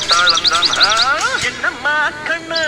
நம்ம கிட்ட போடுறிய தப்பு தாளம் தான் என்னம்மா கண்ணு